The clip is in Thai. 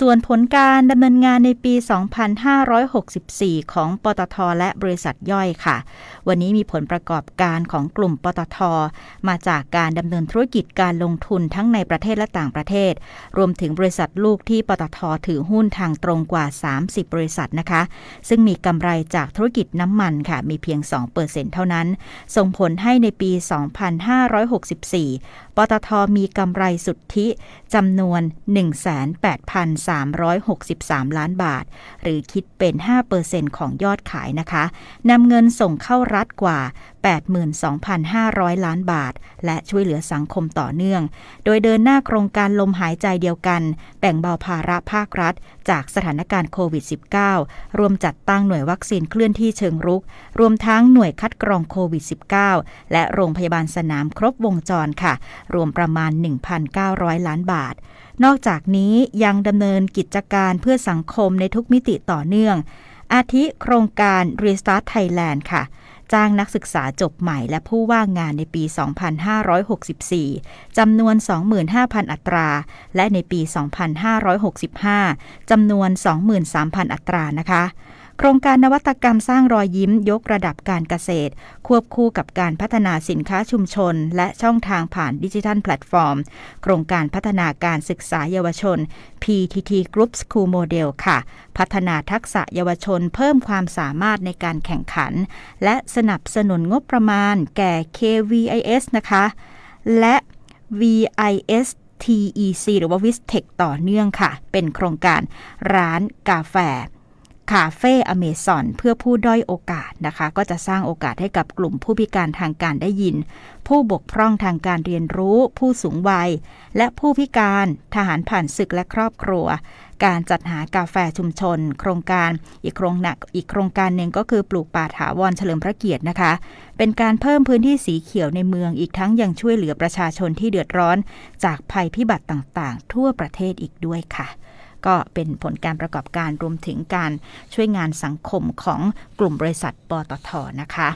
ส่วนผลการดำเนินงานในปี 2564 ของปตท และบริษัทย่อยค่ะ วันนี้มีผลประกอบการของกลุ่มปตท มาจากการดำเนินธุรกิจการลงทุนทั้งในประเทศและต่างประเทศ รวมถึงบริษัทลูกที่ปตท ถือหุ้นทางตรงกว่า 30 บริษัทนะคะ ซึ่งมีกำไรจากธุรกิจน้ำมันค่ะ มีเพียง 2%เท่านั้น ส่งผลให้ในปี 2564 ปตท มีกำไรสุทธิจำนวน 1 8 2 1,363 ล้านบาท หรือคิดเป็น 5%ของยอดขายนะคะนำเงินส่งเข้ารัฐกว่า 82,500 ล้านบาท และช่วยเหลือสังคมต่อเนื่อง โดยเดินหน้าโครงการลมหายใจเดียวกัน แบ่งเบาภาระภาครัฐ จากสถานการณ์โควิด -19 รวมจัดตั้งหน่วยวัคซีนเคลื่อนที่เชิงรุก รวมทั้งหน่วยคัดกรองโควิด -19 และโรงพยาบาลสนามครบวงจรค่ะ รวมประมาณ 1,900 ล้านบาทนอกจากนี้ยังดำเนินกิจการเพื่อสังคมในทุกมิติต่อเนื่อง อาทิโครงการ Restart Thailand ค่ะ จ้างนักศึกษาจบใหม่และผู้ว่างงานในปี 2564 จำนวน 25,000 อัตรา และในปี 2565 จำนวน 23,000 อัตรานะคะ โครงการนวัตกรรมสร้างรอยยิ้มยกระดับการเกษตร ควบคู่กับการพัฒนาสินค้าชุมชน และช่องทางผ่านดิจิทัลแพลตฟอร์ม โครงการพัฒนาการศึกษาเยาวชน PTT Group School Model ค่ะ พัฒนาทักษะเยาวชนเพิ่มความสามารถในการแข่งขัน และสนับสนุนงบประมาณ แก่ KVIS นะคะ และ VIS TEC หรือว่า Vistech ต่อเนื่องค่ะ เป็นโครงการร้านกาแฟ คาเฟ่อเมซอนเพื่อผู้ด้อยโอกาสนะคะ ก็จะสร้างโอกาสให้กับกลุ่มผู้พิการทางการได้ยิน ผู้บกพร่องทางการเรียนรู้ ผู้สูงวัย และผู้พิการทหารผ่านศึกและครอบครัว การจัดหากาแฟชุมชน โครงการอีกโครงหนักอีกโครงการหนึ่งก็คือปลูกป่าถาวรเฉลิมพระเกียรตินะคะ เป็นการเพิ่มพื้นที่สีเขียวในเมืองอีกทั้งยังช่วยเหลือประชาชนที่เดือดร้อน จากภัยพิบัติต่างๆ ทั่วประเทศอีกด้วยค่ะ ก็เป็นผลการประกอบการรวมถึงการช่วยงานสังคมของกลุ่มบริษัทปตทนะคะ